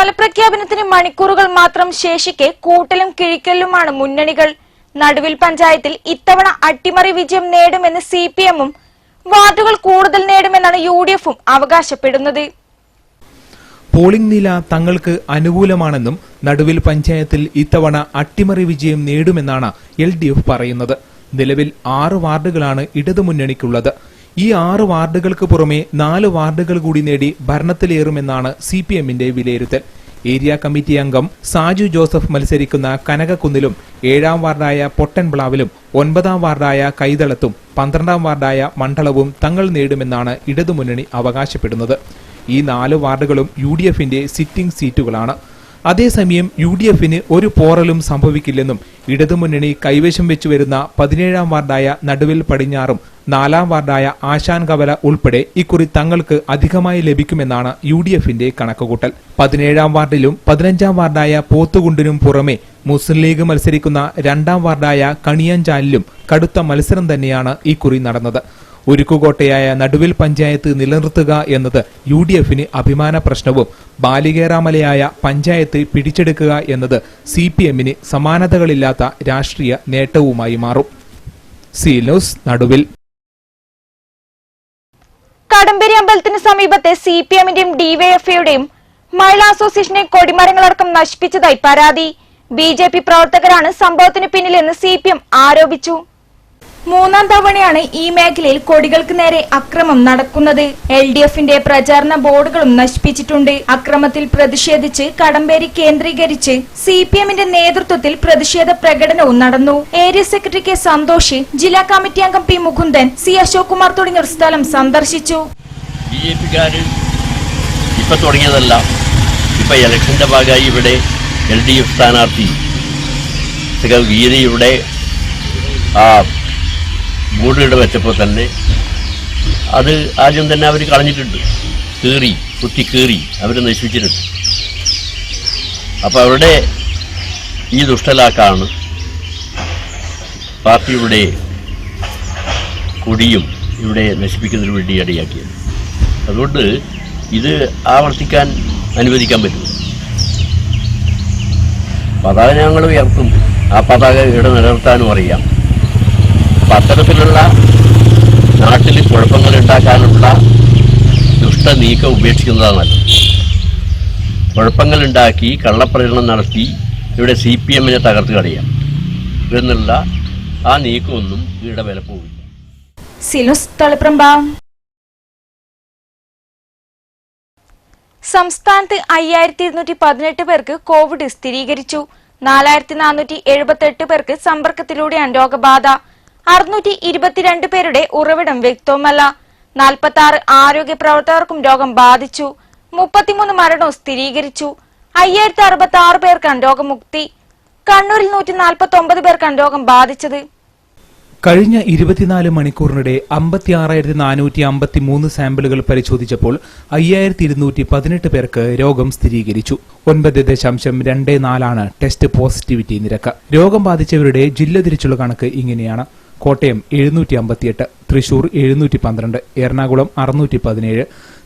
ഫലപ്രഖ്യാപനത്തിന് മണിക്കൂറുകൾ മാത്രം ശേഷിക്കെ കൂട്ടലും കിഴിക്കലുമാണ് മുന്നണികൾ. നടുവിൽ പഞ്ചായത്തിൽ ഇത്തവണ അട്ടിമറി വിജയം നേടുമെന്ന് സി പി എമ്മും വാർഡുകൾ കൂടുതൽ നേടുമെന്നാണ് യു ഡി എഫും അവകാശപ്പെടുന്നത്. പോളിംഗ് നില തങ്ങൾക്ക് അനുകൂലമാണെന്നും നടുവിൽ പഞ്ചായത്തിൽ ഇത്തവണ അട്ടിമറി വിജയം നേടുമെന്നാണ് എൽ ഡി എഫ് പറയുന്നത്. നിലവിൽ ആറ് വാർഡുകളാണ് ഇടതുമുന്നണിക്കുള്ളത്. ഈ ആറ് വാർഡുകൾക്ക് പുറമെ നാല് വാർഡുകൾ കൂടി നേടി ഭരണത്തിലേറുമെന്നാണ് സി പി എമ്മിന്റെ വിലയിരുത്തൽ. ഏരിയ കമ്മിറ്റി അംഗം സാജു ജോസഫ് മത്സരിക്കുന്ന കനകക്കുന്നിലും ഏഴാം വാർഡായ പൊട്ടൻപ്ലാവിലും ഒൻപതാം വാർഡായ കൈതളത്തും പന്ത്രണ്ടാം വാർഡായ മണ്ഡലവും തങ്ങൾ നേടുമെന്നാണ് ഇടതുമുന്നണി അവകാശപ്പെടുന്നത്. ഈ നാല് വാർഡുകളും യു ഡി എഫിന്റെ സിറ്റിംഗ് സീറ്റുകളാണ്. അതേസമയം യു ഡി എഫിന് ഒരു പോറലും സംഭവിക്കില്ലെന്നും ഇടതുമുന്നണി കൈവശം വെച്ചു വരുന്ന പതിനേഴാം വാർഡായ നടുവിൽ പടിഞ്ഞാറും നാലാം വാർഡായ ആശാൻ കവല ഉൾപ്പെടെ ഇക്കുറി തങ്ങൾക്ക് അധികമായി ലഭിക്കുമെന്നാണ് യു ഡി എഫിന്റെ കണക്കുകൂട്ടൽ. പതിനേഴാം വാർഡിലും പതിനഞ്ചാം വാർഡായ പോത്തുകുണ്ടിനും പുറമെ മുസ്ലിം ലീഗ് മത്സരിക്കുന്ന രണ്ടാം വാർഡായ കണിയഞ്ചാലിലും കടുത്ത മത്സരം തന്നെയാണ് ഇക്കുറി നടന്നത്. ഉരുക്കുകോട്ടയായ നടുവിൽ പഞ്ചായത്ത് നിലനിർത്തുക എന്നത് യു ഡി എഫിന് അഭിമാന പ്രശ്നവും ബാലികേറാമലയായ പഞ്ചായത്ത് പിടിച്ചെടുക്കുക എന്നത് സി പി എമ്മിന് സമാനതകളില്ലാത്ത രാഷ്ട്രീയ നേട്ടവുമായി മാറും. സി ന്യൂസ് നടുവിൽ. കടമ്പേരി അമ്പലത്തിന് സമീപത്തെ സി പി എമ്മിന്റെയും ഡിവൈഎഫ്ഐയുടെയും മഹിളാ അസോസിയേഷനെ കൊടിമരങ്ങളടക്കം നശിപ്പിച്ചതായി പരാതി. ബി ജെ പി പ്രവർത്തകരാണ് സംഭവത്തിന് പിന്നിലെന്ന് സി പി എം ആരോപിച്ചു. മൂന്നാം തവണയാണ് ഈ മേഖലയിൽ കൊടികൾക്ക് നേരെ അക്രമം നടക്കുന്നത്. എൽ ഡി എഫിന്റെ പ്രചാരണ ബോർഡുകളും നശിപ്പിച്ചിട്ടുണ്ട്. അക്രമത്തിൽ പ്രതിഷേധിച്ച് കടമ്പേരി കേന്ദ്രീകരിച്ച് സി പി എമ്മിന്റെ നേതൃത്വത്തിൽ പ്രതിഷേധ പ്രകടനവും നടന്നു. ഏരിയ സെക്രട്ടറി കെ സന്തോഷ് ജില്ലാ കമ്മിറ്റി അംഗം പി മുകുന്ദൻ സി അശോക് കുമാർ തുടങ്ങിയവർ സ്ഥലം സന്ദർശിച്ചു. തുടങ്ങിയതല്ല. ഭാഗമായി ഇവിടെ സ്ഥാനാർത്ഥി. ആ ബോർഡുകൾ വെച്ചപ്പോൾ തന്നെ അത് ആദ്യം തന്നെ അവർ കളഞ്ഞിട്ടുണ്ട്. കീറി കുത്തി കീറി അവർ നശിപ്പിച്ചിട്ടുണ്ട്. അപ്പോൾ അവരുടെ ഈ ദുഷ്ടലാക്കാണ് പാർട്ടിയുടെ കൊടിയും ഇവിടെ നശിപ്പിക്കുന്നതിന് വേണ്ടി ഇടയാക്കിയത്. അതുകൊണ്ട് ഇത് ആവർത്തിക്കാൻ അനുവദിക്കാൻ പറ്റില്ല. പതാക ഞങ്ങൾ ഉയർത്തും. ആ പതാക ഇവിടെ നിലനിർത്താനും അറിയാം. അപ്പം അത്തരത്തിലുള്ള നാട്ടിൽ കുഴപ്പങ്ങൾ ഉണ്ടാക്കാനുള്ള ദുഷ്ട നീക്കം ഉപേക്ഷിക്കുന്നതാണ് നല്ലത്. കുഴപ്പങ്ങൾ ഉണ്ടാക്കി കള്ളപ്രചരണം നടത്തി ഇവിടെ സി പി എമ്മിനെ തകർത്ത് കളയാം എന്നുള്ള ആ നീക്കമൊന്നും ഇവിടെ വില പോവില്ല. സംസ്ഥാനത്ത് അയ്യായിരത്തി ഇരുന്നൂറ്റി പതിനെട്ട് പേർക്ക് കോവിഡ് സ്ഥിരീകരിച്ചു. നാലായിരത്തി നാനൂറ്റി എഴുപത്തെട്ട് പേർക്ക് സമ്പർക്കത്തിലൂടെയാണ് രോഗബാധ. അറുന്നൂറ്റി ഇരുപത്തിരണ്ട് പേരുടെ ഉറവിടം വ്യക്തവുമല്ല. നാൽപ്പത്തി ആറ് ആരോഗ്യ പ്രവർത്തകർക്കും രോഗം ബാധിച്ചു. മുപ്പത്തിമൂന്ന് മരണവും സ്ഥിരീകരിച്ചു. അയ്യായിരത്തി അറുപത്തി ആറ് പേർക്കാണ് രോഗമുക്തി. കണ്ണൂരിൽ നൂറ്റി നാൽപ്പത്തി ഒമ്പത് പേർക്കാണ് രോഗം ബാധിച്ചത്. കഴിഞ്ഞ ഇരുപത്തിനാല് മണിക്കൂറിനിടെ അമ്പത്തി ആറായിരത്തി നാനൂറ്റി അമ്പത്തി മൂന്ന് സാമ്പിളുകൾ പരിശോധിച്ചപ്പോൾ അയ്യായിരത്തി ഇരുന്നൂറ്റി പതിനെട്ട് പേർക്ക് രോഗം സ്ഥിരീകരിച്ചു. ഒൻപത് ദശാംശം രണ്ട് നാലാണ് ടെസ്റ്റ് പോസിറ്റിവിറ്റി നിരക്ക്. രോഗം ബാധിച്ചവരുടെ ജില്ല തിരിച്ചുള്ള കണക്ക് ഇങ്ങനെയാണ്. കോട്ടയം എഴുന്നൂറ്റി അമ്പത്തിയെട്ട് തൃശൂർ എഴുന്നൂറ്റി പന്ത്രണ്ട് എറണാകുളം അറുന്നൂറ്റി പതിനേഴ്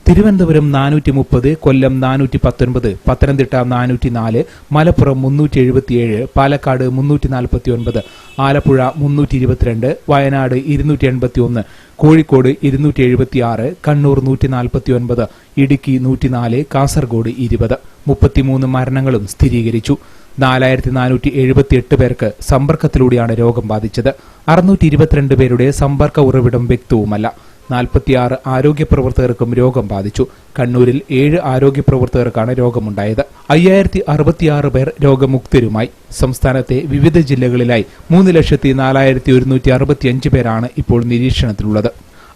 തിരുവനന്തപുരം നാനൂറ്റി മുപ്പത് കൊല്ലം നാനൂറ്റി പത്തൊൻപത് പത്തനംതിട്ട നാനൂറ്റി നാല് മലപ്പുറം മുന്നൂറ്റി എഴുപത്തിയേഴ് പാലക്കാട് മുന്നൂറ്റി നാൽപ്പത്തി ഒൻപത് ആലപ്പുഴ മുന്നൂറ്റി ഇരുപത്തിരണ്ട് വയനാട് ഇരുന്നൂറ്റി എൺപത്തി ഒന്ന് കോഴിക്കോട് ഇരുന്നൂറ്റി എഴുപത്തി ആറ് കണ്ണൂർ നൂറ്റി നാൽപ്പത്തി ഒൻപത് ഇടുക്കി നൂറ്റിനാല് കാസർഗോഡ് ഇരുപത്. മുപ്പത്തിമൂന്ന് മരണങ്ങളും സ്ഥിരീകരിച്ചു. നാലായിരത്തി നാനൂറ്റി എഴുപത്തി എട്ട് പേർക്ക് സമ്പർക്കത്തിലൂടെയാണ് രോഗം ബാധിച്ചത്. അറുന്നൂറ്റി ഇരുപത്തിരണ്ട് പേരുടെ സമ്പർക്ക ഉറവിടം വ്യക്തവുമല്ല. നാൽപ്പത്തിയാറ് ആരോഗ്യ പ്രവർത്തകർക്കും രോഗം ബാധിച്ചു. കണ്ണൂരിൽ ഏഴ് ആരോഗ്യ പ്രവർത്തകർക്കാണ് രോഗമുണ്ടായത്. അയ്യായിരത്തി അറുപത്തിയാറ് പേർ രോഗമുക്തരുമായി. സംസ്ഥാനത്തെ വിവിധ ജില്ലകളിലായി മൂന്ന് ലക്ഷത്തി നാലായിരത്തി ഒരുന്നൂറ്റി അറുപത്തിയഞ്ച് പേരാണ് ഇപ്പോൾ നിരീക്ഷണത്തിലുള്ളത്.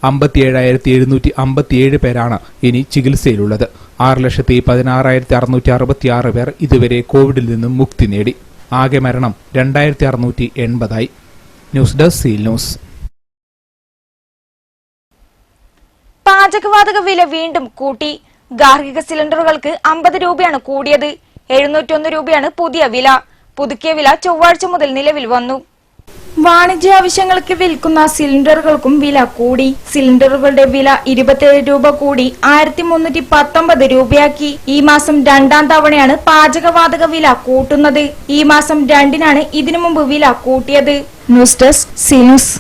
അമ്പത്തിയേഴായിരത്തി എഴുന്നൂറ്റി അമ്പത്തിയേഴ് പേരാണ് ഇനി ചികിത്സയിലുള്ളത്. ആറ് ലക്ഷത്തി പതിനാറായിരത്തി അറുന്നൂറ്റി അറുപത്തിയാറ് പേർ ഇതുവരെ കോവിഡിൽ നിന്നും മുക്തി നേടി. ആകെ മരണം രണ്ടായിരത്തി അറുന്നൂറ്റി എൺപതായി ന്യൂസ് ഡെസ്ക് സീൽ ന്യൂസ്. പാചകവാതക വില വീണ്ടും കൂട്ടി. ഗാർഹിക സിലിണ്ടറുകൾക്ക് അമ്പത് രൂപയാണ് കൂടിയത്. എഴുന്നൂറ്റൊന്ന് രൂപയാണ് പുതിയ വില. പുതുക്കിയ വില ചൊവ്വാഴ്ച മുതൽ നിലവിൽ വന്നു. വാണിജ്യ ആവശ്യങ്ങൾക്ക് വിൽക്കുന്ന സിലിണ്ടറുകൾക്കും വില കൂടി. സിലിണ്ടറുകളുടെ വില ഇരുപത്തിയേഴ് രൂപ കൂടി. ആയിരത്തി മുന്നൂറ്റി പത്തൊമ്പത് രൂപയാക്കി. ഈ മാസം രണ്ടാം തവണയാണ് പാചകവാതക വില കൂട്ടുന്നത്. ഈ മാസം രണ്ടിനാണ് ഇതിനു മുമ്പ് വില കൂട്ടിയത്. News desk C news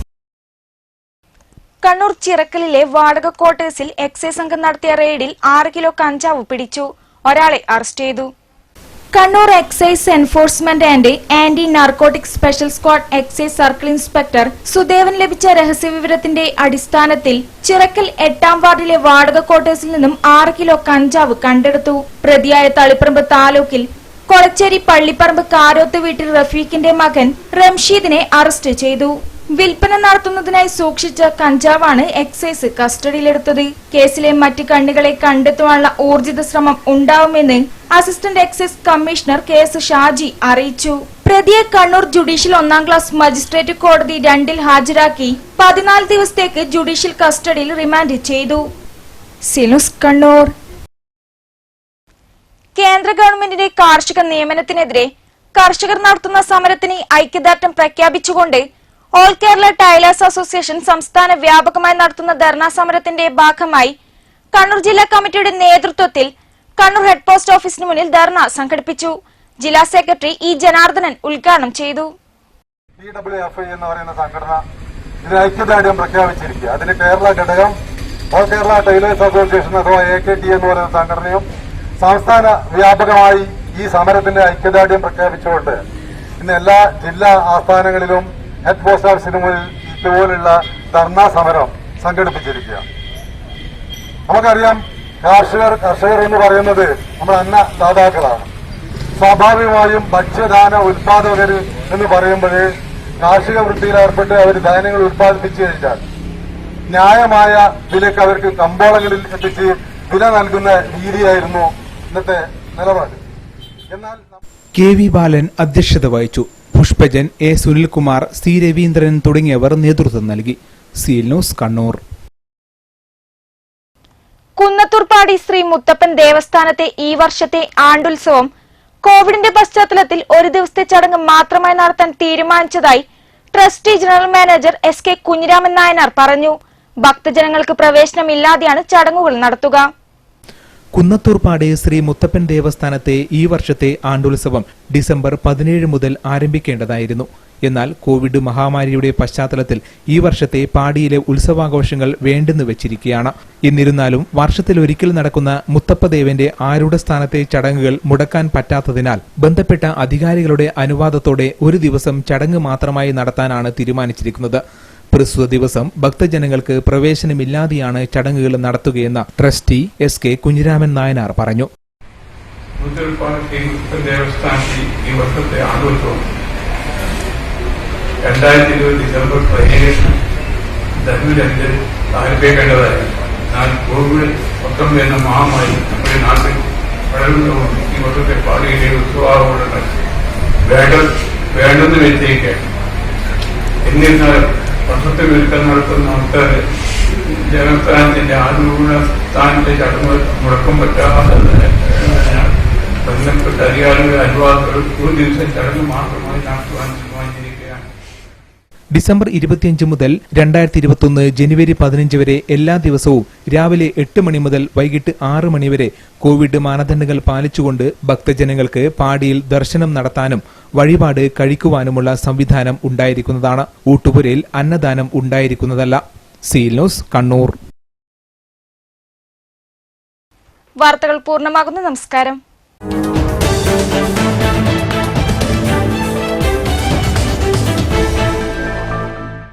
Kannur ചിറക്കലിലെ വാടക ക്വാർട്ടേഴ്സിൽ എക്സൈസ് സംഘം നടത്തിയ റെയ്ഡിൽ ആറ് കിലോ കഞ്ചാവ് പിടിച്ചു. ഒരാളെ അറസ്റ്റ് ചെയ്തു. Kannur excise enforcement and anti narcotic special squad excise circle inspector Sudevan ലഭിച്ച രഹസ്യവിവരത്തിന്റെ അടിസ്ഥാനത്തിൽ ചിറക്കൽ എട്ടാം വാർഡിലെ വാടക ക്വാർട്ടേഴ്സിൽ നിന്നും ആറ് കിലോ കഞ്ചാവ് കണ്ടെടുത്തു. പ്രതിയായ തളിപ്പറമ്പ് താലൂക്കിൽ കൊളച്ചേരി പള്ളിപ്പറമ്പ് കാരോത്ത് വീട്ടിൽ റഫീഖിന്റെ മകൻ റംഷീദിനെ അറസ്റ്റ് ചെയ്തു. വിൽപ്പന നടത്തുന്നതിനായി സൂക്ഷിച്ച കഞ്ചാവാണ് എക്സൈസ് കസ്റ്റഡിയിലെടുത്തത്. കേസിലെ മറ്റ് കണ്ണികളെ കണ്ടെത്തുവാനുള്ള ഊർജിത ശ്രമം ഉണ്ടാവുമെന്ന് assistant excise commissioner K S Shaji അറിയിച്ചു. പ്രതിയെ കണ്ണൂർ ജുഡീഷ്യൽ ഒന്നാം ക്ലാസ് മജിസ്ട്രേറ്റ് കോടതി രണ്ടിൽ ഹാജരാക്കി പതിനാല് ദിവസത്തേക്ക് ജുഡീഷ്യൽ കസ്റ്റഡിയിൽ റിമാൻഡ് ചെയ്തു. സിനുസ് കണ്ണൂർ. കേന്ദ്ര ഗവൺമെന്റിന്റെ കാർഷിക നിയമനത്തിനെതിരെ കർഷകർ നടത്തുന്ന സമരത്തിന് ഐക്യദാർഢ്യം പ്രഖ്യാപിച്ചുകൊണ്ട് ഓൾ കേരള ടൈലേഴ്സ് അസോസിയേഷൻ സംസ്ഥാന വ്യാപകമായി നടത്തുന്ന ധർണാ സമരത്തിന്റെ ഭാഗമായി കണ്ണൂർ ജില്ലാ കമ്മിറ്റിയുടെ നേതൃത്വത്തിൽ കണ്ണൂർ ഹെഡ് പോസ്റ്റ് ഓഫീസിന് മുന്നിൽ ധർണ സംഘടിപ്പിച്ചു. ജില്ലാ സെക്രട്ടറി ഇ ജനാർദ്ദനൻ ഉദ്ഘാടനം ചെയ്തു. എന്ന് പറയുന്ന സംഘടന ഇതിന് ഐക്യദാർഢ്യം പ്രഖ്യാപിച്ചിരിക്കുക അതിന് കേരള ഘടകം ഓൾ കേരള ടൈലേഴ്സ് അസോസിയേഷൻ അഥവാ എ കെ ടി എന്ന് പറയുന്ന സംഘടനയും സംസ്ഥാന വ്യാപകമായി ഈ സമരത്തിന്റെ ഐക്യദാർഢ്യം പ്രഖ്യാപിച്ചുകൊണ്ട് ഇന്ന് എല്ലാ ജില്ലാ ആസ്ഥാനങ്ങളിലും ഹെഡ് പോസ്റ്റ് ഓഫീസിന് മുന്നിൽ ഇതുപോലുള്ള ധർണാ സമരം സംഘടിപ്പിച്ചിരിക്കുക നമുക്കറിയാം കർഷകർ കർഷകർ എന്ന് പറയുന്നത് നമ്മൾ അന്നദാതാക്കളാണ് സ്വാഭാവികമായും ഭക്ഷ്യധാന ഉൽപാദകർ എന്ന് പറയുമ്പോൾ കാർഷിക വൃത്തിയിൽ ഏർപ്പെട്ട് അവർ ധാന്യങ്ങൾ ഉൽപ്പാദിപ്പിച്ചു കഴിഞ്ഞാൽ ന്യായമായ വിലക്ക് അവർക്ക് കമ്പോളങ്ങളിൽ എത്തിച്ച് വില നൽകുന്ന രീതിയായിരുന്നു ഇന്നത്തെ നിലപാട്. എന്നാൽ കെ വി ബാലൻ അധ്യക്ഷത വഹിച്ചു. പുഷ്പജൻ എ സുനിൽകുമാർ സി രവീന്ദ്രൻ തുടങ്ങിയവർ നേതൃത്വം നൽകി. Seal news Kannur. Kunnathoorpadi Sree Muthappan ദേവസ്ഥാനത്തെ ഈ വർഷത്തെ ആണ്ടുത്സവം കോവിഡിന്റെ പശ്ചാത്തലത്തിൽ ഒരു ദിവസത്തെ ചടങ്ങ് മാത്രമായി നടത്താൻ തീരുമാനിച്ചതായി trustee general manager S K Kunhiraman Nayanar പറഞ്ഞു. ഭക്തജനങ്ങൾക്ക് പ്രവേശനമില്ലാതെയാണ് ചടങ്ങുകൾ നടത്തുക. കുന്നത്തൂർപ്പാട് ശ്രീ മുത്തപ്പൻ ദേവസ്ഥാനത്തെ ഈ വർഷത്തെ ആണ്ടുത്സവം ഡിസംബർ പതിനേഴ് മുതൽ ആരംഭിക്കേണ്ടതായിരുന്നു. എന്നാൽ കോവിഡ് മഹാമാരിയുടെ പശ്ചാത്തലത്തിൽ ഈ വർഷത്തെ പാടിയിലെ ഉത്സവാഘോഷങ്ങൾ വേണ്ടെന്ന് വെച്ചിരിക്കുകയാണ്. എന്നിരുന്നാലും വർഷത്തിൽ ഒരിക്കൽ നടക്കുന്ന മുത്തപ്പദേവന്റെ ആരുടെ സ്ഥാനത്തെ ചടങ്ങുകൾ മുടക്കാൻ പറ്റാത്തതിനാൽ ബന്ധപ്പെട്ട അധികാരികളുടെ അനുവാദത്തോടെ ഒരു ദിവസം ചടങ്ങ് മാത്രമായി നടത്താനാണ് തീരുമാനിച്ചിരിക്കുന്നത്. പ്രസ്തുത ദിവസം ഭക്തജനങ്ങൾക്ക് പ്രവേശനമില്ലാതെയാണ് ചടങ്ങുകൾ നടത്തുകയെന്ന് trustee S K Kunhiraman Nayanar പറഞ്ഞു. ദേവസ്ഥാനത്തിൽ ഈ വർഷത്തെ രണ്ടായിരത്തി ഇരുപത് ഡിസംബർ പതിനേഴിന് ധനുരഞ്ചിൽ ആരംഭിക്കേണ്ടതായിരുന്നു എന്നാൽ കോവിഡ് എന്ന നമ്മുടെ നാട്ടിൽ വളരുന്നതുകൊണ്ട് ഈ വർഷത്തെ പാടിയിലെ ഉത്സവാഘോഷങ്ങൾ വേണ്ട വേണ്ടെന്ന് വെച്ചേക്കാണ്. എന്നിരുന്നാലും വർഷത്തെ ഒരുക്കം നടത്തുന്ന ആൾക്കാര് ജനസ്ഥാനത്തിന്റെ ആദ്യ സ്ഥാനത്തെ ചടങ്ങ് മുടക്കം പറ്റാതെ ബന്ധപ്പെട്ട അധികാരികളുടെ അനുവാദങ്ങൾ ഒരു ദിവസം ചടങ്ങ് മാത്രമായി നടത്തുവാൻ തീരുമാനിച്ചിരിക്കുകയാണ്. ഡിസംബർ ഇരുപത്തിയഞ്ച് മുതൽ രണ്ടായിരത്തി ഇരുപത്തൊന്ന് ജനുവരി പതിനഞ്ച് വരെ എല്ലാ ദിവസവും രാവിലെ എട്ട് മണി മുതൽ വൈകിട്ട് ആറ് മണി വരെ കോവിഡ് മാനദണ്ഡങ്ങൾ പാലിച്ചുകൊണ്ട് ഭക്തജനങ്ങൾക്ക് പാടിയിൽ ദർശനം നടത്താനും വഴിപാട് കഴിക്കുവാനുമുള്ള സംവിധാനം ഉണ്ടായിരിക്കുന്നതാണ്. ഊട്ടുപുരയിൽ അന്നദാനം ഉണ്ടായിരിക്കുന്നതല്ല. Seal news Kannur. വാർത്തകൾ പൂർണമാകുന്നു. നമസ്കാരം.